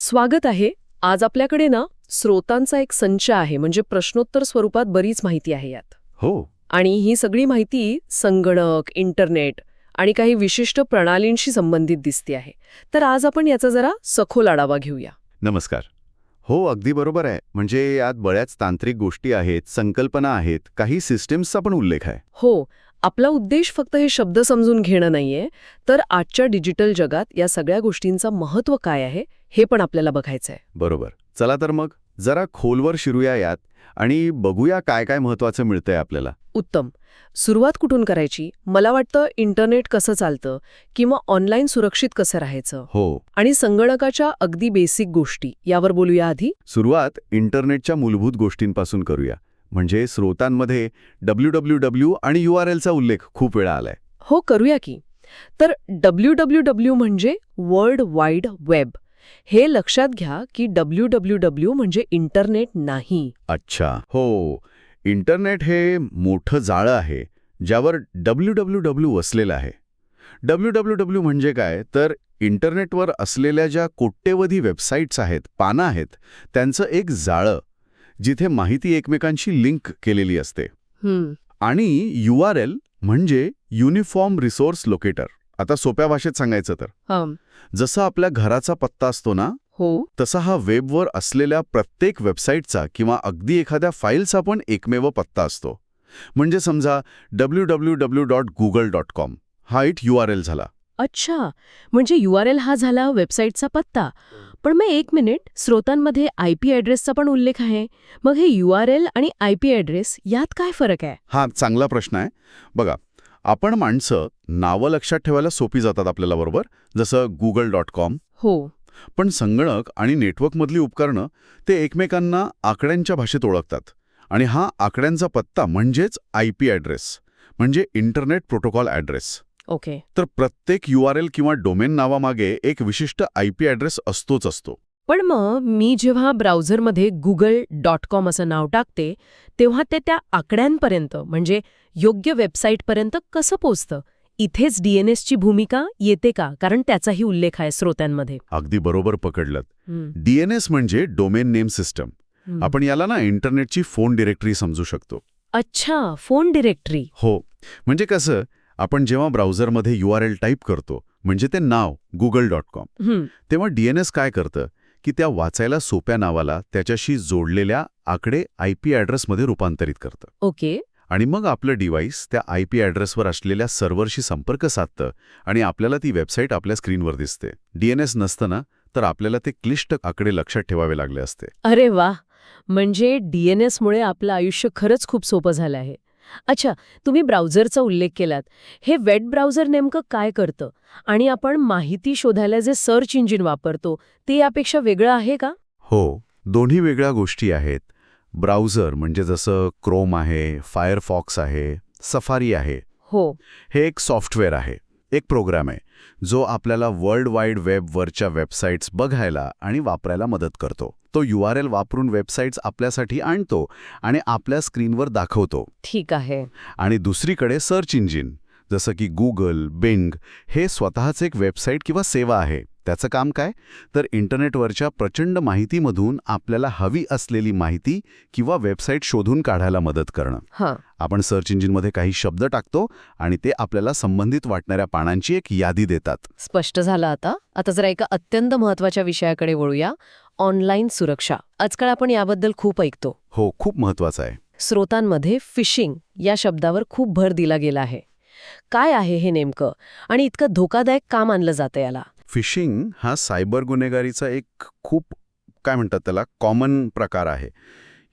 स्वागत आहे. आज आपल्याकडे ना स्रोतांचा एक संच आहे. म्हणजे प्रश्नोत्तर स्वरूपात बरीच माहिती आहे यात. हो. आणि ही सगळी माहिती संगणक इंटरनेट आणि काही विशिष्ट प्रणालींशी संबंधित दिसते आहे. तर आज आपण याचा जरा सखोल आढावा घेऊया. नमस्कार. हो अगदी बरोबर आहे. म्हणजे यात बऱ्याच तांत्रिक गोष्टी आहेत संकल्पना आहेत काही सिस्टीम्सचा पण उल्लेख आहे. हो. आपला उद्देश फक्त हे शब्द समजून घेणं नाहीये तर आजच्या डिजिटल जगात या सगळ्या गोष्टींचं महत्त्व काय आहे हे पण आपल्याला बघायचं आहे बरोबर. चला तर मग जरा खोलवर शिरूया यात आणि बघूया काय काय महत्वाचं मिळतंय आपल्याला. उत्तम. सुरुवात कुठून करायची? मला वाटतं इंटरनेट कसं चालतं किंवा ऑनलाईन सुरक्षित कसं राहायचं? हो. आणि संगणकाच्या अगदी बेसिक गोष्टी यावर बोलूया आधी. सुरुवात इंटरनेटच्या मूलभूत गोष्टींपासून करूया. म्हणजे स्रोतांमध्ये डब्ल्यू डब्ल्यू डब्ल्यू आणि यू आर एलचा उल्लेख खूप वेळा आलाय हो करूया की तर डब्ल्यू डब्ल्यू डब्ल्यू म्हणजे वर्ल्ड वाईड वेब हे लक्षात घ्या की डब्ल्यू डब्ल्यू डब्ल्यू म्हणजे इंटरनेट नाही अच्छा हो इंटरनेट हे मोठं जाळं आहे ज्यावर डब्ल्यू डब्ल्यू डब्ल्यू वसलेलं आहे डब्ल्यू डब्ल्यू डब्ल्यू म्हणजे काय तर इंटरनेटवर असलेल्या ज्या कोट्यवधी वेबसाईट्स आहेत पानं आहेत त्यांचं एक जाळं जिथे माहिती एकमेकांशी लिंक केलेली असते. आणि यू आर एल म्हणजे युनिफॉर्म रिसोर्स लोकेटर. आता सोप्या भाषेत सांगायचं तर. जसं आपल्या घराचा पत्ता असतो ना हो. तसा हा वेबवर असलेल्या प्रत्येक वेबसाईटचा किंवा अगदी एखाद्या फाईलचा पण एकमेव पत्ता असतो. म्हणजे समजा W W W dot Google dot com. हा इट यू आर एल झाला. अच्छा. म्हणजे यू आर एल हा झाला वेबसाईटचा पत्ता. पण मग एक मिनिट स्रोतांमध्ये आय पी ॲड्रेसचा पण उल्लेख आहे. मग हे यू आर एल आणि आय पी ॲड्रेस यात काय फरक आहे? हा चांगला प्रश्न आहे. बघा आपण माणसं नावं लक्षात ठेवायला सोपी जातात आपल्याला बरोबर जसं गुगल डॉट कॉम. हो. पण संगणक आणि नेटवर्कमधली उपकरणं ते एकमेकांना आकड्यांच्या भाषेत ओळखतात. आणि हा आकड्यांचा पत्ता म्हणजेच आय पी ॲड्रेस म्हणजे इंटरनेट प्रोटोकॉल ॲड्रेस. ओके. तर प्रत्येक यू आर एल किंवा डोमेन नावामागे एक विशिष्ट आय पी ॲड्रेस असतोच असतो. पण मग मी जेव्हा ब्राउझरमध्ये गुगल डॉट कॉम असं नाव टाकते तेव्हा ते त्या आकड्यांपर्यंत म्हणजे योग्य वेबसाईटपर्यंत कसं पोचतं? इथेच डीएनएसची भूमिका येते का? कारण त्याचाही उल्लेख आहे स्रोतांमध्ये. अगदी बरोबर पकडलं डीएनएस म्हणजे डोमेन नेम सिस्टम. आपण याला ना इंटरनेटची फोन डिरेक्टरी समजू शकतो. अच्छा फोन डिरेक्टरी. हो. म्हणजे कसं आपण जेव्हा ब्राउझरमध्ये यू आर एल टाईप करतो म्हणजे ते नाव गुगल डॉट कॉम. तेव्हा डीएनएस काय करतं? की त्या वाचायला सोप्या नावाला त्याच्याशी जोडलेल्या आकडे आय पी ॲड्रेसमध्ये रूपांतरित करतं. ओके. आणि मग आपलं डिव्हाइस त्या आय पी ॲड्रेसवर असलेल्या सर्व्हरशी संपर्क साधतं आणि आपल्याला ती वेबसाईट आपल्या स्क्रीनवर दिसते. डीएनएस नसतं ना तर आपल्याला ते क्लिष्ट आकडे लक्षात ठेवावे लागले असते. अरे वा म्हणजे डीएनएसमुळे आपलं आयुष्य खरंच खूप सोपं झालं आहे. अच्छा तुम्ही ब्राउझरचा उल्लेख केलात. हे वेब ब्राउझर नेमकं काय करतं? आणि आपण माहिती शोधायला जे सर्च इंजिन वापरतो ते यापेक्षा वेगळं आहे का? हो दोन्ही वेगळ्या गोष्टी आहेत. ब्राउझर म्हणजे जसं क्रोम आहे फायरफॉक्स आहे सफारी आहे. हो. हे एक सॉफ्टवेअर आहे. एक प्रोग्राम आहे जो आपल्याला वर्ल्ड वाईड वेबवरच्या वेबसाईट्स बघायला आणि वापरायला मदत करतो. तो यू आर एल वापरून वेबसाईट्स आपल्यासाठी आणतो आणि आपल्या स्क्रीनवर दाखवतो. ठीक आहे. आणि दुसरीकडे सर्च इंजिन जसं की गुगल बिंग हे स्वतःच एक वेबसाईट किंवा सेवा आहे. त्याचं काम काय? तर इंटरनेटवरच्या प्रचंड माहितीमधून आपल्याला हवी असलेली माहिती किंवा वेबसाईट शोधून काढायला मदत करणं. हां. आपण सर्च इंजिनमध्ये काही शब्द टाकतो आणि ते आपल्याला संबंधित वाटणाऱ्या पानांची एक यादी देतात. स्पष्ट झालं आता. आता जरा एका अत्यंत महत्त्वाच्या विषयाकडे वळूया. ऑनलाईन सुरक्षा. आजकाल आपण याबद्दल खूप ऐकतो. हो खूप महत्वाचं आहे. स्रोतांमध्ये फिशिंग या शब्दावर खूप भर दिला गेला आहे. काय आहे हे नेमकं? आणि इतकं धोकादायक का मानलं जातं याला? फिशिंग हा सायबर गुन्हेगारीचा एक खूप काय म्हणतात त्याला कॉमन प्रकार आहे.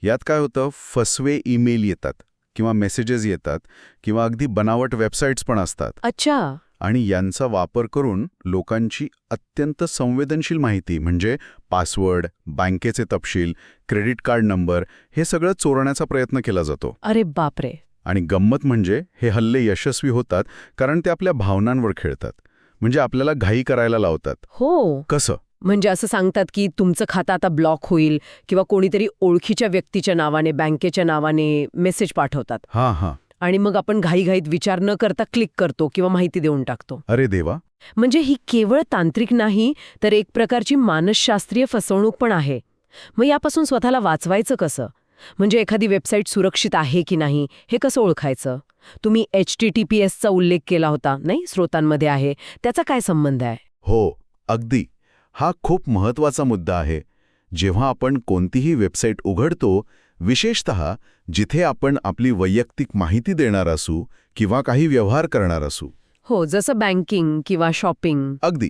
यात काय होतं फसवे ईमेल येतात किंवा मेसेजेस येतात किंवा अगदी बनावट वेबसाईट्स पण असतात. अच्छा. आणि यांचा वापर करून लोकांची अत्यंत संवेदनशील माहिती म्हणजे पासवर्ड बँकेचे तपशील क्रेडिट कार्ड नंबर हे सगळं चोरण्याचा प्रयत्न केला जातो. अरे बापरे. आणि गंमत म्हणजे हे हल्ले यशस्वी होतात कारण ते आपल्या भावनांवर खेळतात. म्हणजे आपल्याला घाई करायला लावतात. हो. कसं? म्हणजे असं सांगतात की तुमचं खातं आता ब्लॉक होईल किंवा कोणीतरी ओळखीच्या व्यक्तीच्या नावाने बँकेच्या नावाने मेसेज पाठवतात. हां हां. आणि मग आपण घाईघाईत विचार न करता क्लिक करतो किंवा माहिती देऊन टाकतो. अरे देवा. म्हणजे ही केवळ तांत्रिक नाही तर एक प्रकारची मानसशास्त्रीय फसवणूक पण आहे. मग यापासून स्वतःला वाचवायचं कसं? म्हणजे एखादी वेबसाईट सुरक्षित आहे की नाही हे कसं ओळखायचं? तुम्ही एच टी टी पी एसचा उल्लेख केला होता नाही? स्रोतांमध्ये आहे. त्याचा काय संबंध आहे? हो अगदी. हा खूप महत्त्वाचा मुद्दा आहे. जेव्हा आपण कोणतीही वेबसाईट उघडतो विशेषत जिथे आपण आपली वैयक्तिक माहिती देणार असू किंवा काही व्यवहार करणार असू. हो जसं बँकिंग किंवा शॉपिंग. अगदी.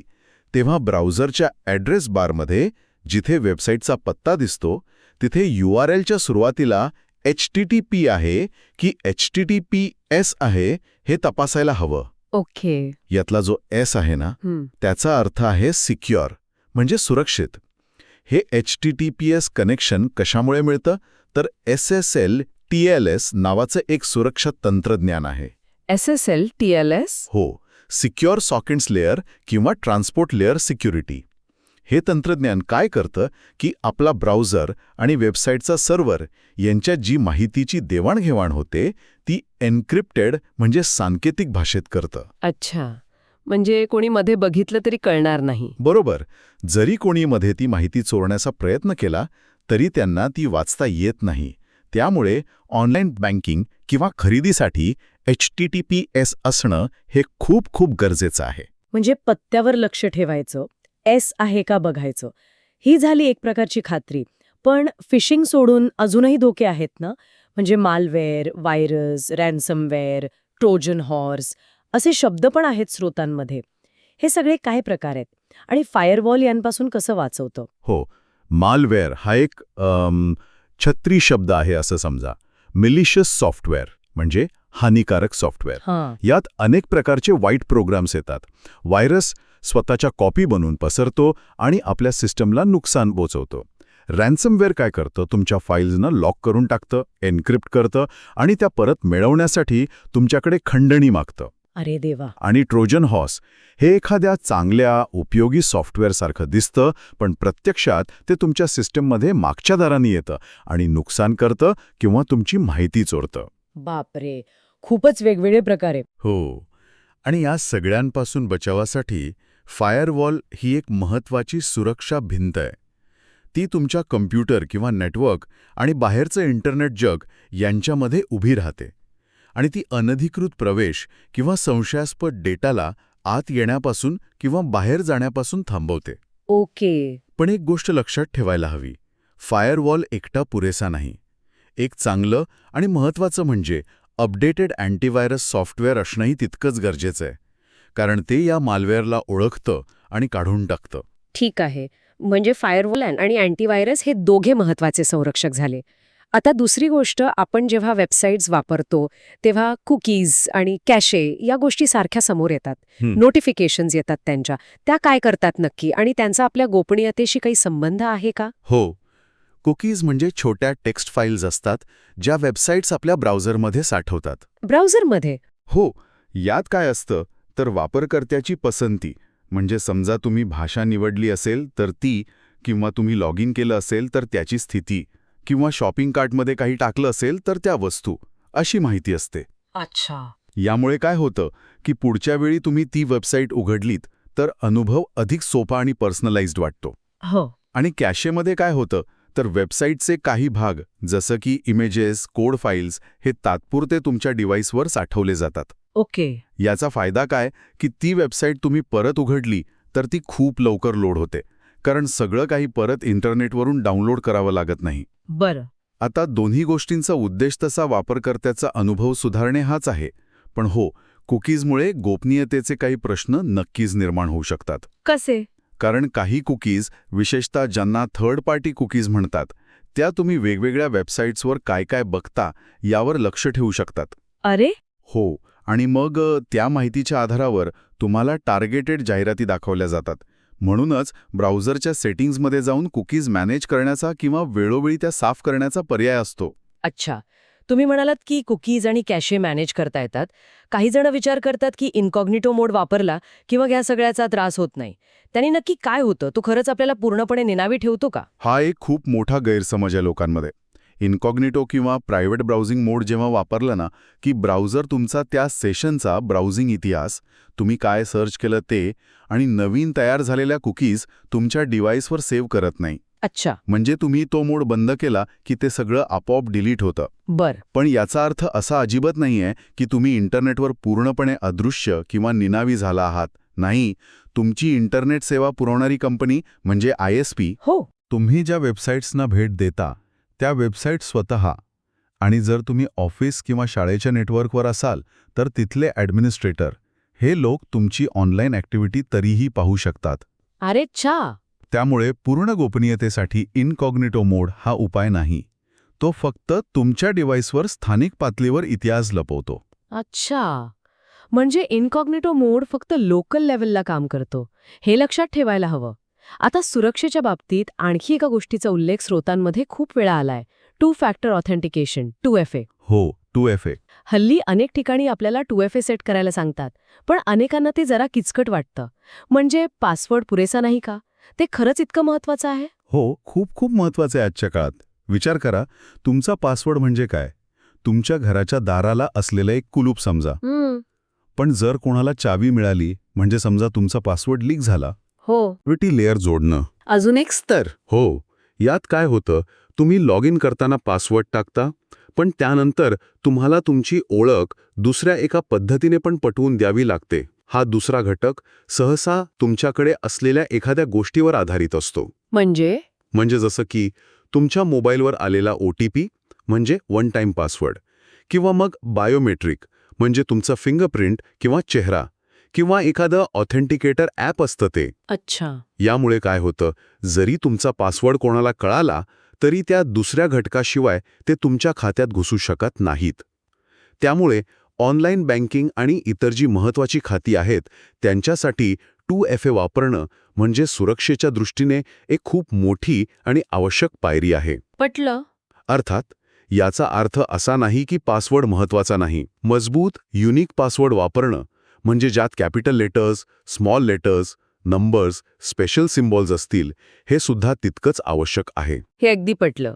तेव्हा ब्राउझरच्या ॲड्रेस बारमध्ये जिथे वेबसाईटचा पत्ता दिसतो तिथे यू आर एलच्या सुरुवातीला एच टी टी पी आहे की H T T P S आहे हे तपासायला हवं. ओके. यातला जो एस आहे ना त्याचा अर्थ आहे सिक्युअर म्हणजे सुरक्षित. हे H T T P S connection कशामुळे मिळतं? तर S S L T L S नावाचं एक सुरक्षा तंत्रज्ञान आहे. S S L T L S हो सिक्युअर सॉकेट्स लेअर किंवा ट्रान्सपोर्ट लेअर सिक्युरिटी हे तंत्रज्ञान काय करतं की आपला ब्राउझर आणि वेबसाईटचा सर्व्हर यांच्यात जी माहितीची देवाणघेवाण होते ती एन्क्रिप्टेड म्हणजे सांकेतिक भाषेत करतं. अच्छा. म्हणजे कोणी मध्ये बघितलं तरी कळणार नाही. बरोबर. जरी कोणी मध्ये ती माहिती चोरण्याचा प्रयत्न केला तरी त्यांना ती वाचता येत नाही. त्यामुळे ऑनलाईन बँकिंग किंवा खरेदीसाठी H T T P S असणं हे खूप खूप गरजेचं आहे. म्हणजे पत्त्यावर लक्ष ठेवायचं. एस आहे का बघायचं? ही झाली एक प्रकारची खात्री. पण फिशिंग सोडून अजूनही धोके आहेत ना? म्हणजे malware virus ransomware trojan horse असे शब्द पण आहेत स्रोतांमध्ये. हे सगळे काय प्रकार आहेत? आणि फायरवॉल यांपासून कसं वाचवतं? हो मालवेअर हा एक छत्री शब्द आहे असं समजा. मिलिशियस सॉफ्टवेअर म्हणजे हानिकारक सॉफ्टवेअर. यात अनेक प्रकारचे वाईट प्रोग्राम्स येतात. व्हायरस स्वतःच्या कॉपी बनवून पसरतो आणि आपल्या सिस्टमला नुकसान पोचवतो. रॅन्समवेअर काय करतं? तुमच्या फाईल्सनं लॉक करून टाकतं एन्क्रिप्ट करतं आणि त्या परत मिळवण्यासाठी तुमच्याकडे खंडणी मागतं. अरे देवा! आणि ट्रोजन हॉर्स हे एखाद्या चांगल्या उपयोगी सॉफ्टवेअरसारखं दिसतं पण प्रत्यक्षात ते तुमच्या सिस्टममध्ये मागच्या दाराने येतं आणि नुकसान करतं किंवा तुमची माहिती चोरतं. बापरे! खूपच वेगवेगळे प्रकार हो. आणि या सगळ्यांपासून बचावासाठी फायरवॉल ही एक महत्वाची सुरक्षा भिंत आहे. ती तुमच्या कम्प्युटर किंवा नेटवर्क आणि बाहेरचं इंटरनेट जग यांच्यामध्ये उभी राहते. आणि ती अनधिकृत प्रवेश किंवा संशयास्पद डेटाला आत येण्यापासून किंवा बाहेर जाण्यापासून थांबवते. ओके. पण एक गोष्ट लक्षात ठेवायला हवी. फायरवॉल एकटा पुरेसा नाही. एक चांगलं आणि महत्त्वाचं म्हणजे अपडेटेड अँटीव्हायरस सॉफ्टवेअर असणंही तितकंच गरजेचं आहे. कारण ते या मालवेअरला ओळखतं आणि काढून टाकतं. ठीक आहे. म्हणजे फायरवॉल आणि अँटीव्हायरस हे दोघे महत्त्वाचे संरक्षक झाले. आता दुसरी गोष्ट आपण जेव्हा वेबसाईट्स वापरतो तेव्हा कुकीज आणि कॅशे या गोष्टी सारख्या समोर येतात. नोटिफिकेशन्स येतात त्यांच्या. त्या काय करतात नक्की? आणि त्यांचा आपल्या गोपनीयतेशी काही संबंध आहे का? हो. कुकीज म्हणजे छोट्या टेक्स्ट फाईल्स असतात ज्या वेबसाईट्स आपल्या ब्राउझरमध्ये साठवतात. ब्राउझरमध्ये हो. यात काय असतं? तर वापरकर्त्याची पसंती. म्हणजे समजा तुम्ही भाषा निवडली असेल तर ती किंवा तुम्ही लॉग इन केलं असेल तर त्याची स्थिती किंवा शॉपिंग कार्टमध्ये काही टाकलं असेल तर त्या वस्तू अशी माहिती असते. अच्छा. यामुळे काय होतं की पुढच्या वेळी तुम्ही ती वेबसाईट उघडलीत तर अनुभव अधिक सोपा आणि पर्सनलाइज्ड वाटतो. हो. आणि कॅशेमध्ये काय होतं तर वेबसाईटचे काही भाग जसं की इमेजेस कोड फाईल्स हे तात्पुरते तुमच्या डिव्हाइसवर साठवले जातात. ओके. याचा फायदा काय? की ती वेबसाईट तुम्ही परत उघडली तर ती खूप लवकर लोड होते. कारण सगळं काही परत इंटरनेटवरून डाउनलोड करावं लागत नाही. बरं. आता दोन्ही गोष्टींचा उद्देश तसा वापरकर्त्याचा अनुभव सुधारणे हाच आहे. पण हो कुकीजमुळे गोपनीयतेचे काही प्रश्न नक्कीच निर्माण होऊ शकतात. कसे? कारण काही कुकीज विशेषतः ज्यांना थर्ड पार्टी कुकीज म्हणतात त्या तुम्ही वेगवेगळ्या वेबसाईट्सवर काय काय बघता यावर लक्ष ठेवू शकतात. अरे! हो आणि मग त्या माहितीच्या आधारावर तुम्हाला टार्गेटेड जाहिराती दाखवल्या जातात. म्हणूनच ब्राउझरच्या सेटिंग्जमध्ये जाऊन कुकीज मॅनेज करण्याचा किंवा वेळोवेळी त्या साफ करण्याचा पर्याय असतो. अच्छा. तुम्ही म्हणालात की कुकीज आणि कॅशे मॅनेज करता येतात. काही जण विचार करतात की इन्कॉग्निटो मोड वापरला किंवा ह्या सगळ्याचा त्रास होत नाही. त्यांनी नक्की काय होतं? तो खरंच आपल्याला पूर्णपणे निनावी ठेवतो का? हा एक खूप मोठा गैरसमज आहे लोकांमध्ये. इन्कॉग्निटो किंवा प्रायव्हेट ब्राउझिंग मोड जेव्हा वापरलं ना की ब्राउझर तुमचा त्या सेशनचा ब्राउझिंग इतिहास तुम्ही काय सर्च केलं ते आणि नवीन तयार झालेल्या कुकीज तुमच्या डिव्हाइसवर सेव्ह करत नाही. अच्छा. म्हणजे तुम्ही तो मोड बंद केला की ते सगळं आपोआप डिलीट होतं. बर. पण याचा अर्थ असा अजिबात नाहीये की तुम्ही इंटरनेटवर पूर्णपणे अदृश्य किंवा निनावी झाला आहात. नाही तुमची इंटरनेट सेवा पुरवणारी कंपनी म्हणजे आय एस पी हो. तुम्ही ज्या वेबसाईट्सना भेट देता त्या वेबसाईट स्वतः. आणि जर तुम्ही ऑफिस किंवा शाळेच्या नेटवर्कवर असाल तर तिथले ॲडमिनिस्ट्रेटर. हे लोक तुमची ऑनलाईन ॲक्टिव्हिटी तरीही पाहू शकतात. अरे चा त्यामुळे पूर्ण गोपनीयतेसाठी इनकॉग्निटो मोड हा उपाय नाही. तो फक्त तुमच्या डिव्हाइसवर स्थानिक पातळीवर इतिहास लपवतो. अच्छा. म्हणजे इनकॉग्निटो मोड फक्त लोकल लेवलला काम करतो. हे लक्षात ठेवायला हवं. आता सुरक्षेच्या बाबतीत आणखी एका गोष्टीचा उल्लेख स्रोतांमध्ये खूप वेळा आलाय. Two factor authentication two F A. हो टू एफ ए. हल्ली अनेक ठिकाणी आपल्याला टू एफ ए सेट करायला सांगतात पण अनेकांना ते जरा किचकट वाटतं. म्हणजे पासवर्ड पुरेसा नाही का? ते खरंच इतकं महत्वाचं आहे? हो खूप खूप महत्वाचं आहे आजच्या काळात. विचार करा तुमचा पासवर्ड म्हणजे काय? तुमच्या घराच्या दाराला असलेलं एक कुलूप समजा. पण जर कोणाला चावी मिळाली म्हणजे समजा तुमचा पासवर्ड लीक झाला हो. सिक्युरिटी लेअर जोडणं. अजून एक तर हो यात काय होतं तुम्ही लॉग इन करताना पासवर्ड टाकता पण त्यानंतर तुम्हाला तुमची ओळख दुसऱ्या एका पद्धतीने पण पटवून द्यावी लागते. हा दुसरा घटक सहसा तुमच्याकडे असलेल्या एखाद्या गोष्टीवर आधारित असतो. म्हणजे? म्हणजे जसं की तुमच्या मोबाईलवर आलेला ओ टी पी म्हणजे वन टाईम पासवर्ड किंवा मग बायोमेट्रिक म्हणजे तुमचा फिंगरप्रिंट किंवा चेहरा किंवा एखादं ऑथेंटिकेटर ॲप असतं ते. अच्छा. यामुळे काय होतं जरी तुमचा पासवर्ड कोणाला कळाला तरी त्या दुसऱ्या घटकाशिवाय ते तुमच्या खात्यात घुसू शकत नाहीत. त्यामुळे ऑनलाईन बँकिंग आणि इतर जी महत्त्वाची खाती आहेत त्यांच्यासाठी टू एफ ए वापरणं म्हणजे सुरक्षेच्या दृष्टीने एक खूप मोठी आणि आवश्यक पायरी आहे. पटलं? अर्थात याचा अर्थ असा नाही की पासवर्ड महत्त्वाचा नाही. मजबूत युनिक पासवर्ड वापरणं म्हणजे ज्यात capital letters small letters numbers special symbols असतील हे सुद्धा तितकंच आवश्यक आहे. हे अगदी पटलं.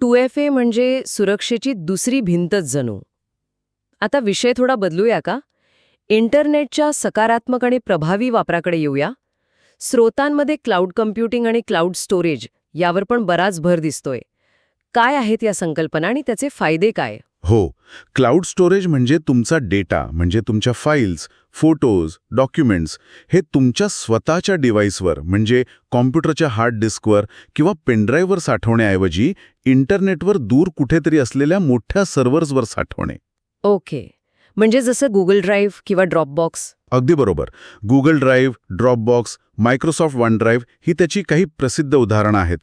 टू एफ ए म्हणजे सुरक्षेची दुसरी भिंतच जणू. आता विषय थोडा बदलूया का? इंटरनेटच्या सकारात्मक आणि प्रभावी वापराकडे येऊया. स्रोतांमध्ये क्लाउड कम्प्युटिंग आणि क्लाउड स्टोरेज यावर पण बराच भर दिसतोय. काय आहेत या संकल्पना आणि त्याचे फायदे काय? हो क्लाउड स्टोरेज म्हणजे तुमचा डेटा म्हणजे तुमच्या फाईल्स फोटोज डॉक्युमेंट्स हे तुमच्या स्वतःच्या डिव्हाइसवर म्हणजे कॉम्प्युटरच्या हार्ड डिस्कवर किंवा पेनड्राईव्हवर साठवण्याऐवजी इंटरनेटवर दूर कुठेतरी असलेल्या मोठ्या सर्व्हर्सवर साठवणे. ओके. म्हणजे जसं गुगल ड्राईव्ह किंवा ड्रॉपबॉक्स अगदी बरोबर. Google drive Dropbox Microsoft OneDrive ही त्याची काही प्रसिद्ध उदाहरणं आहेत.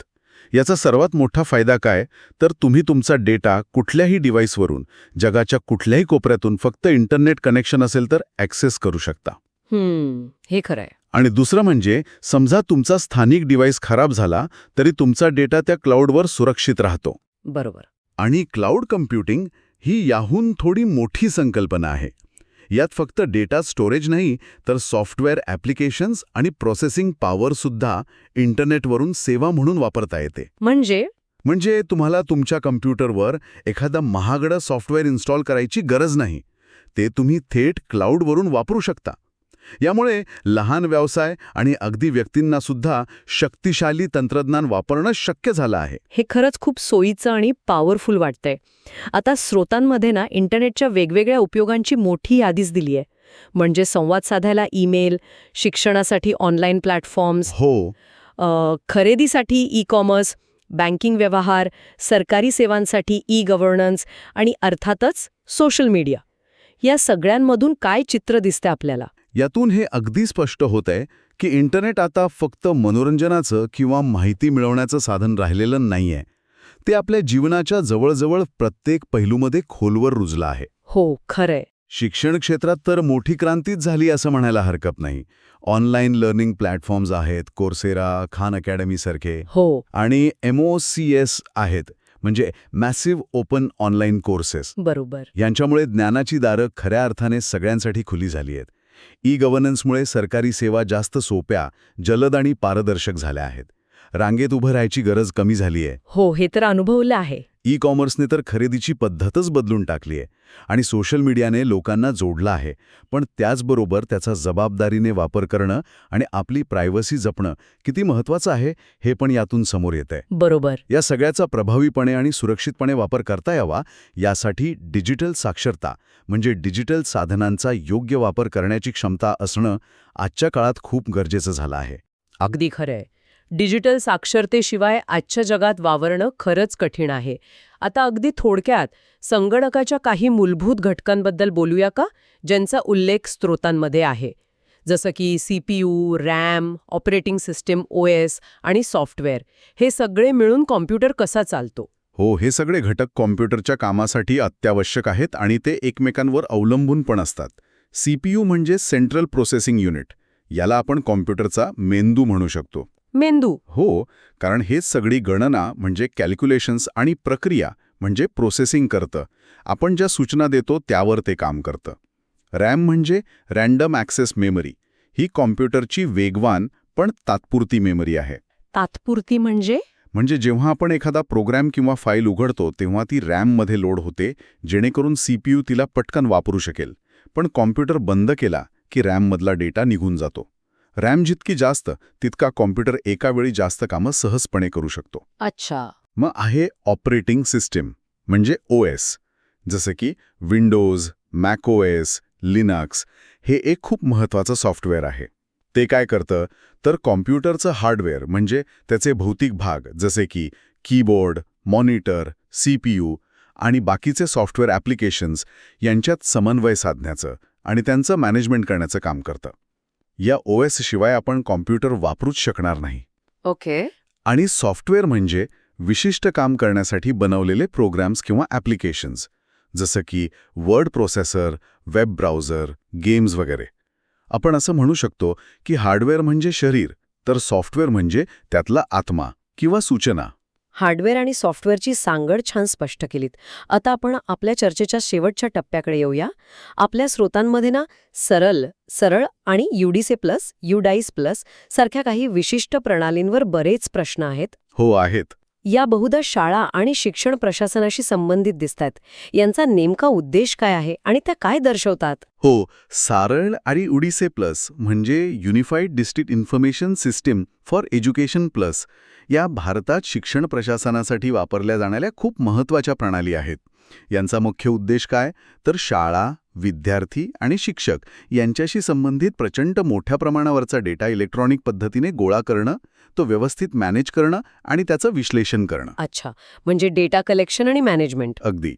याचा सर्वात मोठा फायदा काय? तर तुम्ही तुमचा डेटा कुठल्याही डिव्हाइसवरून जगाच्या कुठल्याही कोपऱ्यातून फक्त इंटरनेट कनेक्शन असेल तर ॲक्सेस करू शकता. हम्म हे खरंय आणि दुसरं म्हणजे समजा तुमचा स्थानिक डिव्हाइस खराब झाला तरी तुमचा डेटा त्या क्लाउडवर सुरक्षित राहतो. बरोबर. आणि क्लाउड कम्प्युटिंग ही याहून थोडी मोठी संकल्पना आहे. यात फक्त डेटा स्टोरेज नाही तर सॉफ्टवेअर ॲप्लिकेशन्स आणि प्रोसेसिंग पॉवरसुद्धा इंटरनेटवरून सेवा म्हणून वापरता येते. म्हणजे? म्हणजे तुम्हाला तुमच्या कम्प्युटरवर एखादं महागडं सॉफ्टवेअर इन्स्टॉल करायची गरज नाही. ते तुम्ही थेट क्लाउडवरून वापरू शकता. यामुळे लहान व्यवसाय आणि अगदी व्यक्तींना सुद्धा शक्तिशाली तंत्रज्ञान वापरणं शक्य झालं आहे. हे खरंच खूप सोयीचं आणि पॉवरफुल वाटतंय. आता स्रोतांमध्ये ना इंटरनेटच्या वेगवेगळ्या उपयोगांची मोठी यादीच दिली आहे. म्हणजे संवाद साधायला ईमेल शिक्षणासाठी ऑनलाईन प्लॅटफॉर्म्स हो. खरेदीसाठी ई कॉमर्स बँकिंग व्यवहार सरकारी सेवांसाठी ई गव्हर्नन्स आणि अर्थातच सोशल मीडिया या सगळ्यांमधून काय चित्र दिसतं आपल्याला? यातून हे अगदी स्पष्ट होत आहे की इंटरनेट आता फक्त मनोरंजनाचं किंवा माहिती मिळवण्याचं साधन राहिलेलं नाहीये. ते आपल्या जीवनाच्या जवळजवळ प्रत्येक पैलूमध्ये खोलवर रुजलं आहे. हो खरंय. शिक्षण क्षेत्रात तर मोठी क्रांतीच झाली असं म्हणायला हरकत नाही. ऑनलाईन लर्निंग प्लॅटफॉर्म्स आहेत कोर्सेरा खान अकॅडमीसारखे हो. आणि एम ओ सी एस आहेत म्हणजे मॅसिव्ह ओपन ऑनलाईन कोर्सेस. बरोबर. यांच्यामुळे ज्ञानाची दारं खऱ्या अर्थाने सगळ्यांसाठी खुली झाली आहेत. ई गव्हर्नन्समुळे सरकारी सेवा जास्त सोप्या जलद आणि पारदर्शक झाल्या आहेत. रांगेत उभं राहायची गरज कमी झाली आहे हो हे तर अनुभवलं आहे. ई कॉमर्सने तर खरेदीची पद्धतच बदलून टाकली आहे आणि सोशल मीडियाने लोकांना जोडलं आहे. पण त्याचबरोबर त्याचा जबाबदारीने वापर करणं आणि आपली प्रायव्हसी जपणं किती महत्त्वाचं आहे हे पण यातून समोर येत आहे बरोबर. या सगळ्याचा प्रभावीपणे आणि सुरक्षितपणे वापर करता यावा यासाठी डिजिटल साक्षरता म्हणजे डिजिटल साधनांचा योग्य वापर करण्याची क्षमता असणं आजच्या काळात खूप गरजेचं झालं आहे. अगदी खरंय. डिजिटल साक्षरतेशिवाय आजच्या जगात वावरणं खरंच कठीण आहे. आता अगदी थोडक्यात संगणकाच्या काही मूलभूत घटकांबद्दल बोलूया का? ज्यांचा उल्लेख स्त्रोतांमध्ये आहे. जसं की C P U RAM operating system O S आणि सॉफ्टवेअर. हे सगळे मिळून कॉम्प्युटर कसा चालतो? हो हे सगळे घटक कॉम्प्युटरच्या कामासाठी अत्यावश्यक आहेत आणि ते एकमेकांवर अवलंबून पण असतात. सीपीयू म्हणजे सेंट्रल प्रोसेसिंग युनिट. याला आपण कॉम्प्युटरचा मेंदू म्हणू शकतो. मेंदू. हो कारण हेच सगळी गणना म्हणजे कॅल्क्युलेशन्स आणि प्रक्रिया म्हणजे प्रोसेसिंग करतं. आपण ज्या सूचना देतो त्यावर ते काम करतं. रॅम म्हणजे रँडम ॲक्सेस मेमरी. ही कॉम्प्युटरची वेगवान पण तात्पुरती मेमरी आहे. तात्पुरती म्हणजे? म्हणजे जेव्हा आपण एखादा प्रोग्रॅम किंवा फाईल उघडतो तेव्हा ती रॅममध्ये लोड होते जेणेकरून सीपीयू तिला पटकन वापरू शकेल. पण कॉम्प्युटर बंद केला की रॅममधला डेटा निघून जातो. रॅम जितकी जास्त तितका कॉम्प्युटर एका वेळी जास्त कामं सहजपणे करू शकतो. अच्छा. मग आहे ऑपरेटिंग सिस्टीम म्हणजे ओ एस. जसं की Windows Mac O S Linux हे एक खूप महत्त्वाचं सॉफ्टवेअर आहे. ते काय करतं? तर कॉम्प्युटरचं हार्डवेअर म्हणजे त्याचे भौतिक भाग जसे की keyboard monitor C P U आणि बाकीचे सॉफ्टवेअर ॲप्लिकेशन्स यांच्यात समन्वय साधण्याचं आणि त्यांचं मॅनेजमेंट करण्याचं काम करतं. या ओ एस शिवाय आपण कॉम्प्युटर वापरूच शकणार नाही. ओके. आणि सॉफ्टवेअर म्हणजे विशिष्ट काम करण्यासाठी बनवलेले प्रोग्राम्स किंवा ॲप्लिकेशन्स जसं की word processor web browser games वगैरे. आपण असं म्हणू शकतो की हार्डवेअर म्हणजे शरीर तर सॉफ्टवेअर म्हणजे त्यातला आत्मा किंवा सूचना. हार्डवेअर आणि सॉफ्टवेअरची सांगड छान स्पष्ट केलीत. आता आपण आपल्या चर्चेच्या शेवटच्या टप्प्याकडे येऊया. आपल्या स्रोतांमध्ये ना सरल सरळ आणि युडीसे प्लस युडाईस प्लस सारख्या काही विशिष्ट प्रणालींवर बरेच प्रश्न आहेत. हो आहेत. या बहुधा शाळा आणि शिक्षण प्रशासनाशी संबंधित दिसतात यांचा नेमका उद्देश काय आहे आणि त्या काय दर्शवतात? हो सारळ आणि उडीसे प्लस म्हणजे unified district information system for education plus या भारतात शिक्षण प्रशासनासाठी वापरल्या जाणाऱ्या खूप महत्त्वाच्या प्रणाली आहेत. यांचा मुख्य उद्देश काय? तर शाळा विद्यार्थी आणि शिक्षक यांच्याशी संबंधित प्रचंड मोठ्या प्रमाणावरचा डेटा इलेक्ट्रॉनिक पद्धतीने गोळा करणं तो व्यवस्थित मॅनेज करणं आणि त्याचं विश्लेषण करणं. अच्छा. म्हणजे डेटा कलेक्शन आणि मॅनेजमेंट अगदी.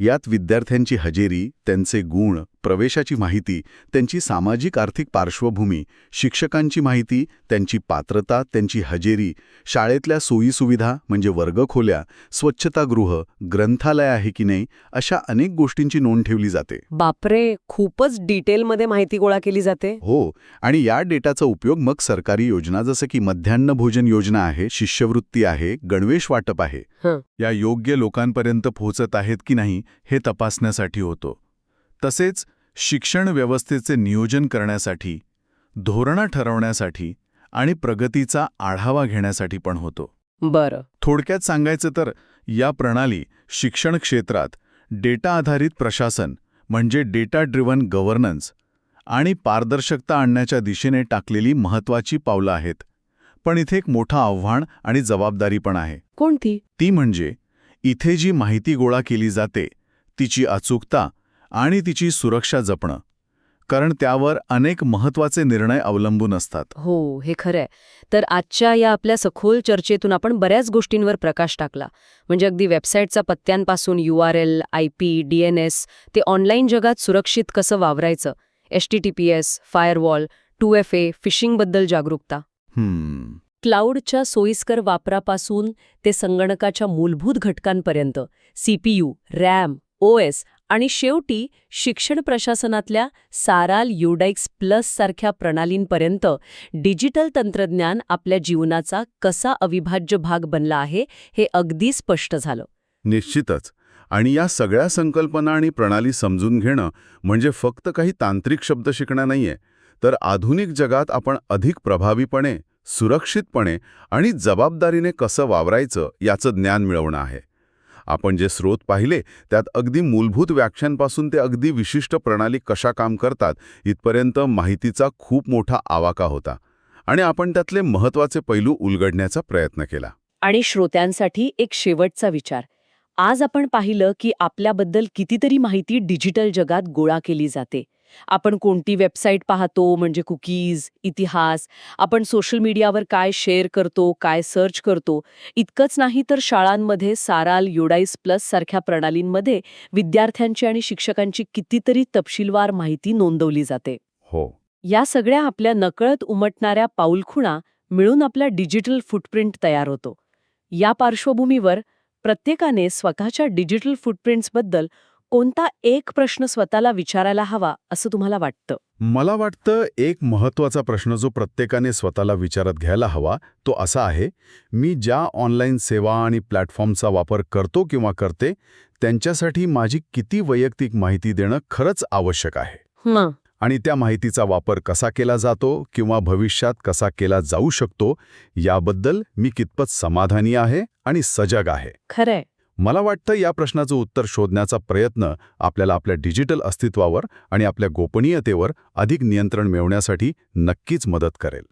यात विद्यार्थ्यांची हजेरी त्यांचे गुण प्रवेशाची माहिती त्यांची सामाजिक आर्थिक पार्श्वभूमी शिक्षकांची माहिती त्यांची पात्रता त्यांची हजेरी शाळेतल्या सोयीसुविधा म्हणजे वर्गखोल्या स्वच्छतागृह ग्रंथालय आहे की नाही अशा अनेक गोष्टींची नोंद ठेवली जाते. बापरे! खूपच डिटेलमध्ये माहिती गोळा केली जाते. हो आणि या डेटाचा उपयोग मग सरकारी योजना जसं की मध्यान्ह भोजन योजना आहे शिष्यवृत्ती आहे गणवेश वाटप आहे. या योग्य लोकांपर्यंत पोहोचत आहेत की नाही हे तपासण्यासाठी होतो. तसेच शिक्षण व्यवस्थेचे नियोजन करण्यासाठी धोरणं ठरवण्यासाठी आणि प्रगतीचा आढावा घेण्यासाठी पण होतो. बरं. थोडक्यात सांगायचं तर या प्रणाली शिक्षण क्षेत्रात डेटा आधारित प्रशासन म्हणजे डेटा ड्रिव्हन गव्हर्नन्स आणि पारदर्शकता आणण्याच्या दिशेने टाकलेली महत्त्वाची पावलं आहेत. पण इथे एक मोठं आव्हान आणि जबाबदारी पण आहे. कोणती? ती म्हणजे इथे जी माहिती गोळा केली जाते तिची अचूकता आणि तिची सुरक्षा जपणं. कारण त्यावर अनेक महत्त्वाचे निर्णय अवलंबून असतात. हो हे खरंय. तर आजच्या या आपल्या सखोल चर्चेतून आपण बऱ्याच गोष्टींवर प्रकाश टाकला. म्हणजे अगदी वेबसाईटचा पत्त्यांपासून U R L I P D N S ते ऑनलाईन जगात सुरक्षित कसं वावरायचं? H T T P S firewall two F A फिशिंगबद्दल जागरूकता. क्लाउडच्या सोयीस्कर वापरापासून ते संगणकाच्या मूलभूत घटकांपर्यंत. सीपीयू रॅम ओएस आणि शेवटी शिक्षण प्रशासनातल्या साराल युडाइक्स प्लस सारख्या प्रणालींपर्यंत डिजिटल तंत्रज्ञान आपल्या जीवनाचा कसा अविभाज्य भाग बनला आहे हे अगदी स्पष्ट झालं. निश्चितच. आणि या सगळ्या संकल्पना आणि प्रणाली समजून घेणं म्हणजे फक्त काही तांत्रिक शब्द शिकणं नाहीये तर आधुनिक जगात आपण अधिक प्रभावीपणे सुरक्षितपणे आणि जबाबदारीने कसं वावरायचं याचं ज्ञान मिळवणं आहे. आपण जे स्रोत पाहिले त्यात अगदी मूलभूत व्याख्यांपासून ते अगदी विशिष्ट प्रणाली कशा काम करतात इथपर्यंत माहितीचा खूप मोठा आवाका होता. आणि आपण त्यातले महत्त्वाचे पैलू उलगडण्याचा प्रयत्न केला. आणि श्रोत्यांसाठी एक शेवटचा विचार. आज आपण पाहिलं की आपल्याबद्दल कितीतरी माहिती डिजिटल जगात गोळा केली जाते. आपण कोणती वेबसाईट पाहतो म्हणजे कुकीज इतिहास आपण सोशल मीडियावर काय शेअर करतो काय सर्च करतो इतकंच नाही तर शाळांमध्ये साराल युडाईस प्लस सारख्या प्रणालींमध्ये विद्यार्थ्यांची आणि शिक्षकांची कितीतरी तपशीलवार माहिती नोंदवली जाते. हो. या सगळ्या आपल्या नकळत उमटणाऱ्या पाऊलखुणा मिळून आपला डिजिटल फुटप्रिंट तयार होतो. या पार्श्वभूमीवर प्रत्येकाने स्वतःच्या डिजिटल फुटप्रिंट्सबद्दल कोणता एक प्रश्न स्वतःला विचारायला हवा असं तुम्हाला वाटतं? मला वाटतं एक महत्त्वाचा प्रश्न जो प्रत्येकाने स्वतःला विचारात घ्यायला हवा तो असा आहे मी ज्या ऑनलाईन सेवा आणि प्लॅटफॉर्मचा वापर करतो किंवा करते त्यांच्यासाठी माझी किती वैयक्तिक माहिती देणं खरंच आवश्यक आहे. हं, आणि त्या माहितीचा वापर कसा केला जातो किंवा भविष्यात कसा केला जाऊ शकतो याबद्दल मी कितपत समाधानी आहे आणि सजग आहे. खरंय. मला वाटतं या प्रश्नाचं उत्तर शोधण्याचा प्रयत्न आपल्याला आपल्या डिजिटल अस्तित्वावर आणि आपल्या गोपनीयतेवर अधिक नियंत्रण मिळवण्यासाठी नक्कीच मदत करेल.